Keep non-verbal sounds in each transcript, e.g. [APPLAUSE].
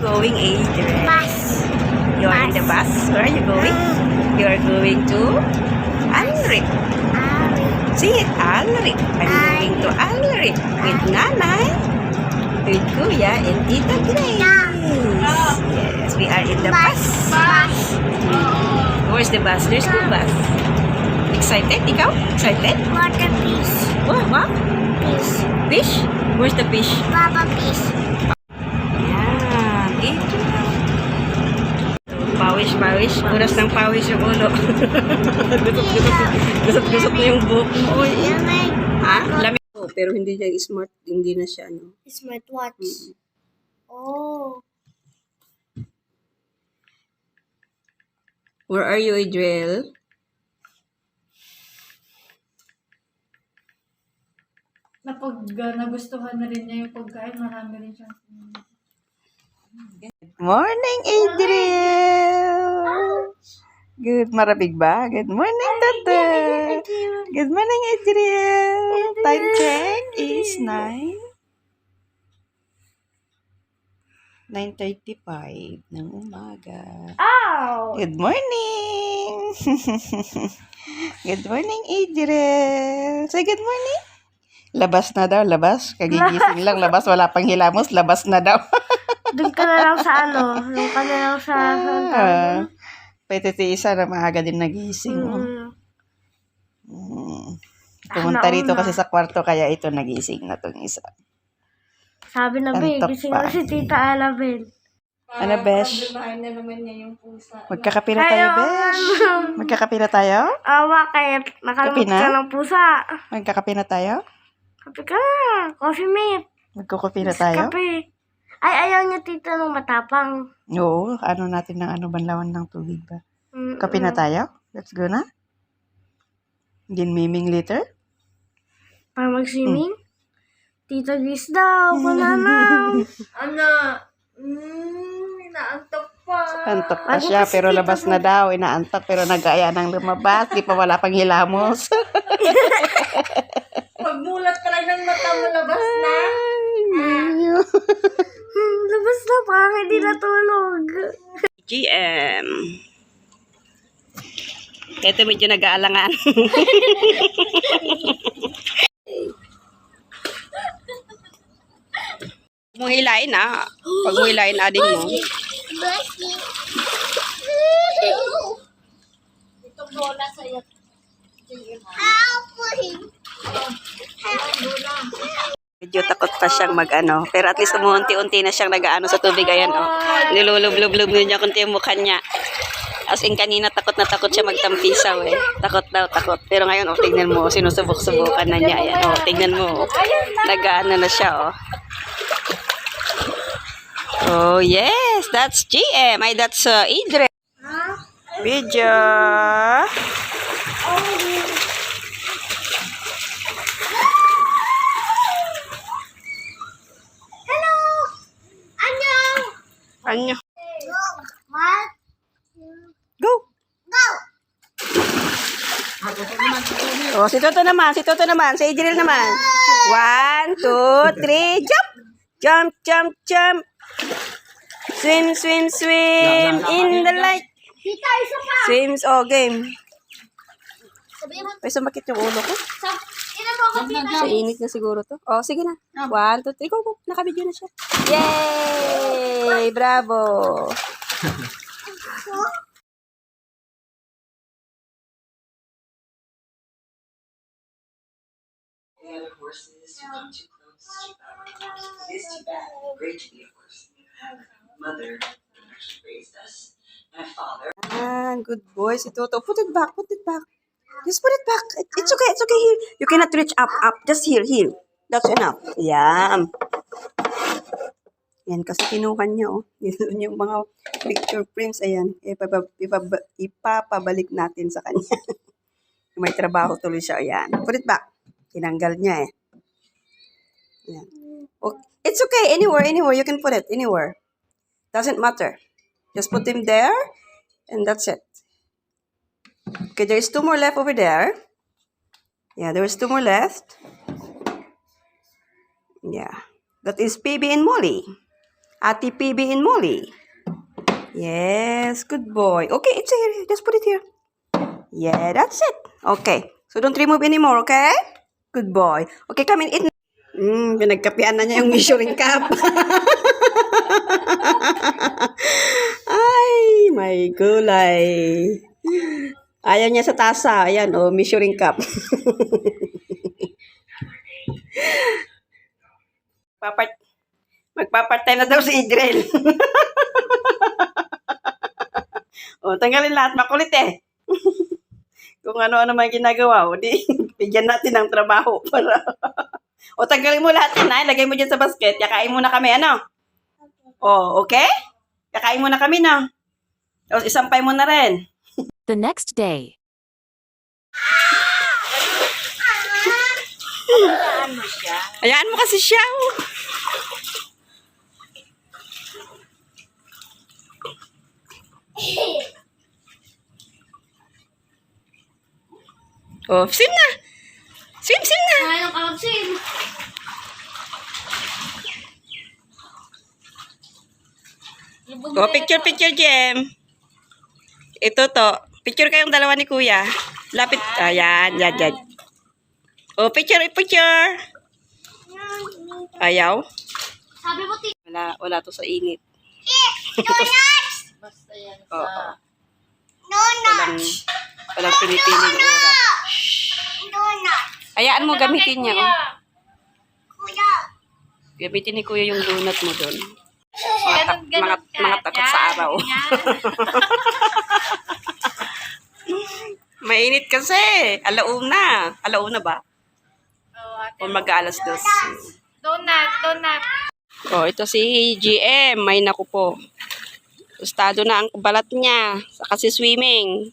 going, Adrian? Bus. You're in the bus. Where are you going? You are going to Alric. See it, Alric. I'm going to Alric with Nanay, with Kuya, and Tita Grace. Yes, we are in the bus. Bus. Where's the bus? There's no bus. Excited? Ikaw? Excited? Water fish. What? What? Fish. Fish? Where's the fish? Baba fish. Pawis, pawis. Oras ng pawis yung ulo. [LAUGHS] gusot, gusot. Gusot, gusot na yung buhok mo. Uy. Lamig. Ha? Lamig. Oh, pero hindi siya smart. Hindi na siya, ano. Smartwatch. Oh. Where are you, Adriel? Napag uh, nagustuhan na rin niya yung pagkain, marami rin siyang Morning, Adriel! Good, marabig ba? Good morning, Tata! Good morning, Adriel! Time check is 9. 9.35 ng umaga. Oh. Good morning! [LAUGHS] good morning, Adriel! Say good morning! Labas na daw, labas. Kagigising lang, labas. Wala pang hilamos, labas na daw. Doon ka na lang sa ano. Doon ka na lang sa... [LAUGHS] Ah, pwede si isa na maaga din nagising. Mm. Mm. Pumunta Ah, rito kasi sa kwarto, kaya ito nagising na tong isa. Sabi na, Bing, Antok gising pa. na si Tita Annabel. Ano, Besh? Problemahin na naman niya yung pusa. Magkakape na tayo, Besh. Magkakape na tayo? Awa, kaya nakalimut Kape na? ka ng pusa. Magkakape na tayo? Kape ka. Coffee mate. Magkukupe na tayo? Kape. Ay, ayaw niya tita nung matapang. Oo, ano natin ng ano, banlawan ng tubig ba? Mm, Kape na tayo? Let's go na? Din miming later? Para mag-swimming? Tita Gis daw, banana. [LAUGHS] Ano? Mm, inaantok pa. Antok pa siya, kasi pero labas na daw. Inaantok, pero nag-aya ng lumabas. Di pa wala pang hilamos. [LAUGHS] Pagmulat ka lang ng mata mo, labas na. Hmm, labas na, parang hindi natulog. GM. Ito medyo nag-aalangan. [LAUGHS] Huwag mong hilain ah. Pag mo hilain ading mo. Ito bola sa'yo. Medyo takot pa siyang mag-ano. Pero at least umuunti-unti na siyang nag-ano sa tubig. Ayan oh. Nilulub-lub-lub niya kunti yung mukha niya. As in, kanina takot na takot siya magtampisaw eh. Takot daw, takot. Pero ngayon, oh, tingnan mo, sinusubok-subukan na niya. Ayan, oh, tingnan mo. Nag-ano na siya, oh. Oh, yes, that's GM. Ay, that's uh, Idre. Video. Ano? What? Go. Go! Oh, si Toto naman, si Toto naman, si Adriel naman. One, two, three, jump! Jump, jump, jump! Swim, swim, swim in the light. Tita, isa pa! Swims, oh, game. Sabihin mo, Ay, sumakit yung ulo ko. sa... Ina mo ako, tita. Sa init na siguro to. Oh, sige na. One, two, three, go, go. Nakabidyo na siya. Yay! Bravo! And of course, it is to come too close. It is too bad. Great to be. Mother actually raised us, and a father. Ah, good boy. Si Toto. Put it back, put it back. Just put it back. It- It's okay, it's okay here. You cannot reach up, up. Just here, here. That's enough. Yan. Yan, kasi kinuha niya, oh. [LAUGHS] Yun yung mga picture frames. Ayan. Ipaba, ipaba, ipapabalik natin sa kanya. [LAUGHS] May trabaho tuloy siya. Ayan. Put it back. Tinanggal niya, eh. Ayan. Okay. It's okay. Anywhere, anywhere. You can put it. Anywhere. Doesn't matter. Just put him there. And that's it. Okay, there's two more left over there. Yeah, there's two more left. Yeah. That is PB and Molly. Ate PB and Molly. Yes, good boy. Okay, it's here. Just put it here. Yeah, that's it. Okay. So don't remove anymore, okay? Good boy. Okay, come and eat. Hmm, pinagkapian na niya yung measuring cup. [LAUGHS] Ay, may gulay. Ayaw niya sa tasa. Ayan, oh, measuring cup. [LAUGHS] Papart Magpapatay na daw si Idrel. [LAUGHS] o, tanggalin lahat. Makulit eh. [LAUGHS] Kung ano-ano man ginagawa, o di, bigyan natin ng trabaho para... o, tanggalin mo lahat yan, ha? Lagay mo dyan sa basket. Yakain muna kami, ano? O, okay? Yakain muna kami, no? Tapos isampay mo na rin. The next day. Hayaan mo kasi siya. oh. Oh, sim na. Sim, sim na. Ngayon ka magsin. Oh, picture, picture, Jem. Ito to. Picture kayong dalawa ni Kuya. Lapit. Ayan, yan, yan. Oh, picture, picture. Ayaw. Sabi mo, ti. Wala, wala to sa init. [LAUGHS] Basta yan Oo. sa... Walang, walang pinipiling oras. Donut. Hayaan mo, gamitin niya. Oh. Kuya. Gamitin ni Kuya yung donut mo doon. Mga, tak- mga, mga takot sa araw. [LAUGHS] Mainit kasi. Alauna. Alauna ba? Oh, ate. O mag-aalas dos. Donut, donut. Oh, ito si GM. May naku po. Gustado na ang balat niya. Sa kasi swimming.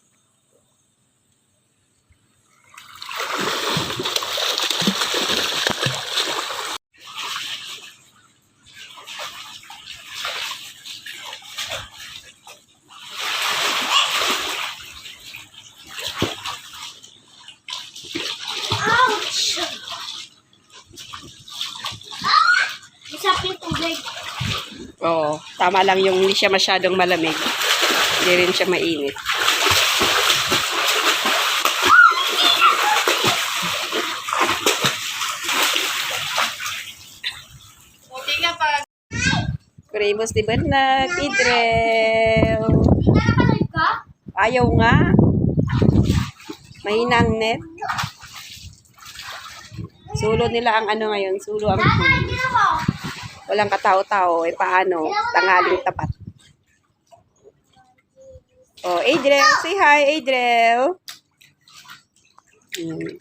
Ouch! Isap yung tubig. Oo. Tama lang yung hindi siya masyadong malamig. Hindi rin siya mainit. Kuremos di Bernard. Idrel. Ayaw nga. Mahina ang net. Sulo nila ang ano ngayon. Sulo ang pool. Walang katao-tao. Eh paano? Tangaling tapat. Oh, Adriel. Say hi, Adriel. Hmm.